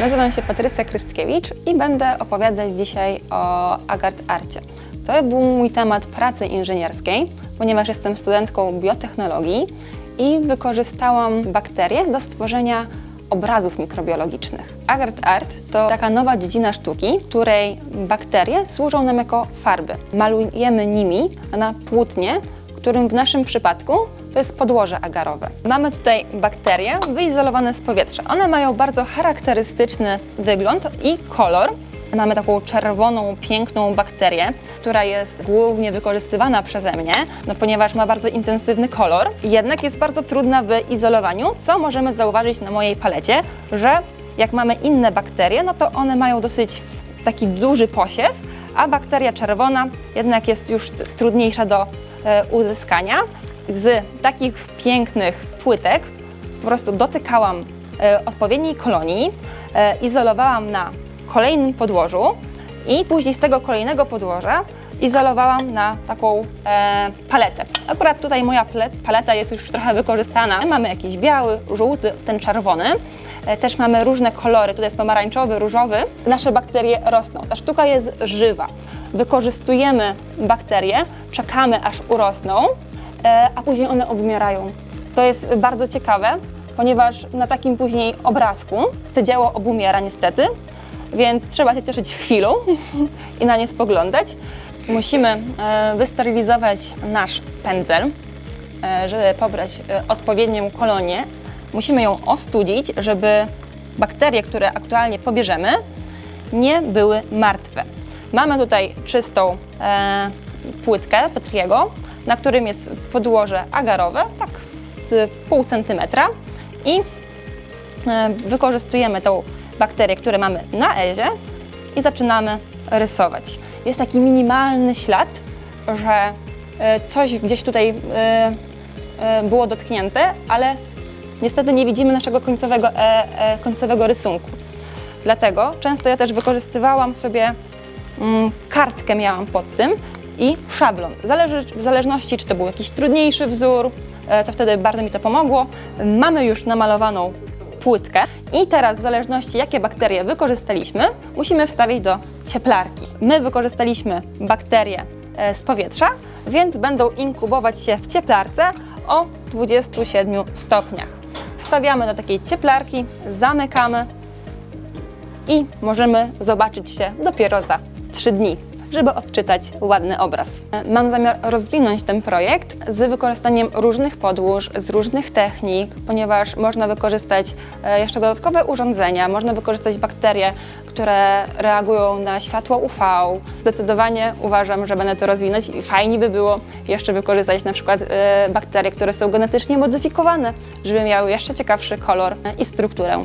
Nazywam się Patrycja Krystkiewicz i będę opowiadać dzisiaj o Agart Arcie. To był mój temat pracy inżynierskiej, ponieważ jestem studentką biotechnologii i wykorzystałam bakterie do stworzenia obrazów mikrobiologicznych. Agart Art to taka nowa dziedzina sztuki, której bakterie służą nam jako farby. Malujemy nimi na płótnie, którym w naszym przypadku to jest podłoże agarowe. Mamy tutaj bakterie wyizolowane z powietrza. One mają bardzo charakterystyczny wygląd i kolor. Mamy taką czerwoną, piękną bakterię, która jest głównie wykorzystywana przeze mnie, no ponieważ ma bardzo intensywny kolor, jednak jest bardzo trudna w izolowaniu, co możemy zauważyć na mojej palecie, że jak mamy inne bakterie, no to one mają dosyć taki duży posiew, a bakteria czerwona jednak jest już trudniejsza do e, uzyskania. Z takich pięknych płytek po prostu dotykałam e, odpowiedniej kolonii, e, izolowałam na kolejnym podłożu i później z tego kolejnego podłoża izolowałam na taką e, paletę. Akurat tutaj moja pale- paleta jest już trochę wykorzystana. Mamy jakiś biały, żółty, ten czerwony. E, Też mamy różne kolory, tutaj jest pomarańczowy, różowy. Nasze bakterie rosną. Ta sztuka jest żywa. Wykorzystujemy bakterie, czekamy aż urosną, a później one obumierają. To jest bardzo ciekawe, ponieważ na takim później obrazku to dzieło obumiera niestety, więc trzeba się cieszyć chwilą i na nie spoglądać. Musimy e, wysterylizować nasz pędzel, e, żeby pobrać e, odpowiednią kolonię. Musimy ją ostudzić, żeby bakterie, które aktualnie pobierzemy, nie były martwe. Mamy tutaj czystą e, płytkę Petriego, na którym jest podłoże agarowe, tak z pół centymetra i e, wykorzystujemy tą bakterię, które mamy na ezie i zaczynamy rysować. Jest taki minimalny ślad, że e, coś gdzieś tutaj e, było dotknięte, ale niestety nie widzimy naszego końcowego, końcowego rysunku. Dlatego często ja też wykorzystywałam sobie mm, kartkę miałam pod tym i szablon. Zależy, w zależności, czy to był jakiś trudniejszy wzór, e, to wtedy bardzo mi to pomogło. Mamy już namalowaną płytkę i teraz w zależności jakie bakterie wykorzystaliśmy, musimy wstawić do cieplarki. My wykorzystaliśmy bakterie e, z powietrza, więc będą inkubować się w cieplarce o 27 stopniach. Wstawiamy do takiej cieplarki, zamykamy i możemy zobaczyć się dopiero za 3 dni, żeby odczytać ładny obraz. Mam zamiar rozwinąć ten projekt z wykorzystaniem różnych podłóż, z różnych technik, ponieważ można wykorzystać e, jeszcze dodatkowe urządzenia, można wykorzystać bakterie, które reagują na światło UV. Zdecydowanie uważam, że będę to rozwinąć i fajnie by było jeszcze wykorzystać na przykład e, bakterie, które są genetycznie modyfikowane, żeby miały jeszcze ciekawszy kolor e, i strukturę.